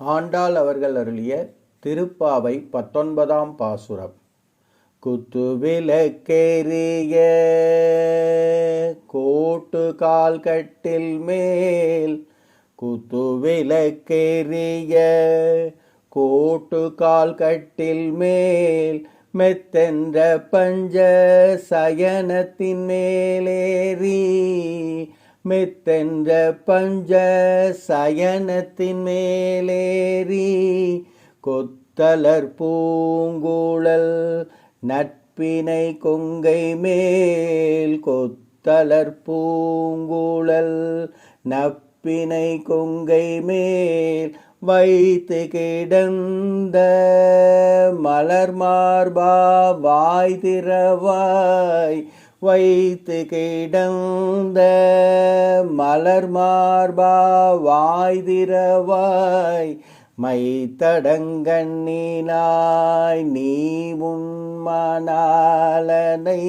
ஆண்டாள் அவர்கள் அருளிய திருப்பாவை பத்தொன்பதாம் பாசுரம். குத்துவிளக்கேறிய கோட்டு கால் கட்டில் மேல் குத்துவிளக்கேறிய கோட்டு கால் கட்டில் மேல் மெத்தென்ற பஞ்ச சயனத்தின் மேலேறி மித்தென்ற பஞ்ச சயனத்தின் மேலேறி கொத்தலர் பூங்குழல் நட்பினை கொங்கை மேல் கொத்தலர் பூங்குழல் நப்பினை கொங்கை மேல் வைத்து கிடந்த மலர் மார்பா வாய் திறவாய் வைத்து கிடந்த மலர் மார்பா வாய்திரவாய் மைத்தடங்கண்ணினாய் நீ உன்மணாலனை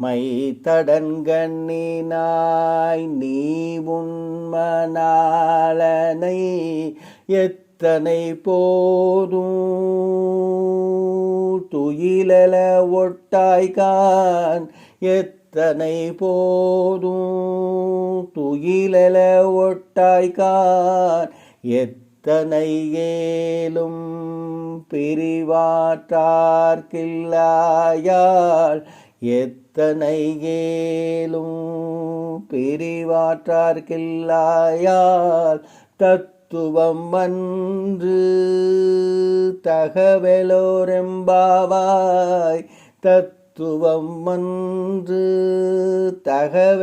மைத்தடன்கண்ணினாய் நீ உண்மனாலனை எத்தனை போதும் துயிலல ஒட்டாய்கான் எத்தனை போதும் துயிலல ஒட்டாய்கார். எத்தனை ஏலும் பிரிவாற்றார்கில்லாயால் எத்தனை ஏலும் பிரிவாற்றார்கில்லாயால் தத்துவம் அன்று தகவலோரெம்பாவாய் தத் தத்துவம் அன்று தகவலோரெம்பாவாய்